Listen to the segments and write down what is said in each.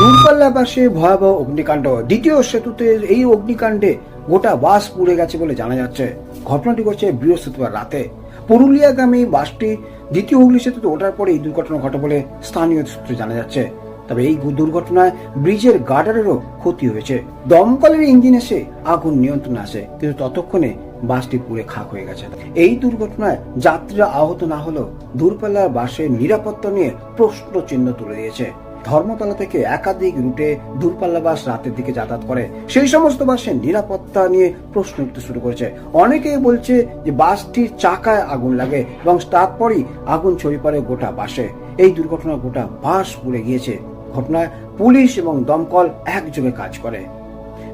দূরপাল্লা বাসে ভয়াবহ অগ্নিকাণ্ড। দ্বিতীয় সেতুতে এই অগ্নিকাণ্ডে গোটা বাস পুড়ে গেছে বলে জানা যাচ্ছে। ঘটনাটি ঘটছে বৃহস্পতিবার রাতে। পুরুলিয়াগামী বাসটি দ্বিতীয় হুগলি সেতুতে ওঠার পরে এই দুর্ঘটনা ঘটে বলে স্থানীয় সূত্রে জানা যাচ্ছে। তবে এই দুর্ঘটনায় ব্রিজের গার্ডারেরও ক্ষতি হয়েছে। দমকলের ইঞ্জিন এসে আগুন নিয়ন্ত্রণে আসে, কিন্তু ততক্ষণে বাসটি পুড়ে খাক হয়ে গেছে। এই দুর্ঘটনায় যাত্রীরা আহত না হলেও দূরপাল্লার বাসের নিরাপত্তা নিয়ে প্রশ্ন চিহ্ন তুলে দিয়েছে। ধর্মতলা থেকে একাধিক রুটে দূরপাল্লা বাস রাতের দিকে যাতায়াত করে। সেই সমস্ত বাসের নিরাপত্তা নিয়ে প্রশ্ন উঠতে শুরু করেছে। অনেকেই বলছে যে বাসটির চাকায় আগুন লাগে এবং তারপরই আগুন ছড়িয়ে পড়ে গোটা বাসে। এই দুর্ঘটনা গোটা বাস পুড়ে গিয়েছে। ঘটনায় পুলিশ এবং দমকল একযোগে কাজ করে।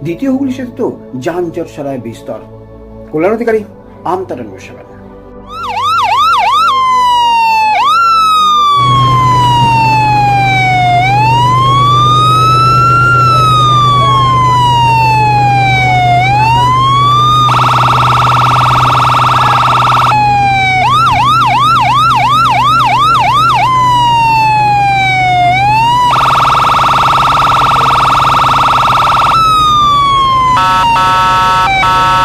দ্বিতীয় হুগলি সেতু তো যানজট সারায় বিস্তর। Kalyan Adhikari, Amtara news Ah, ah, ah.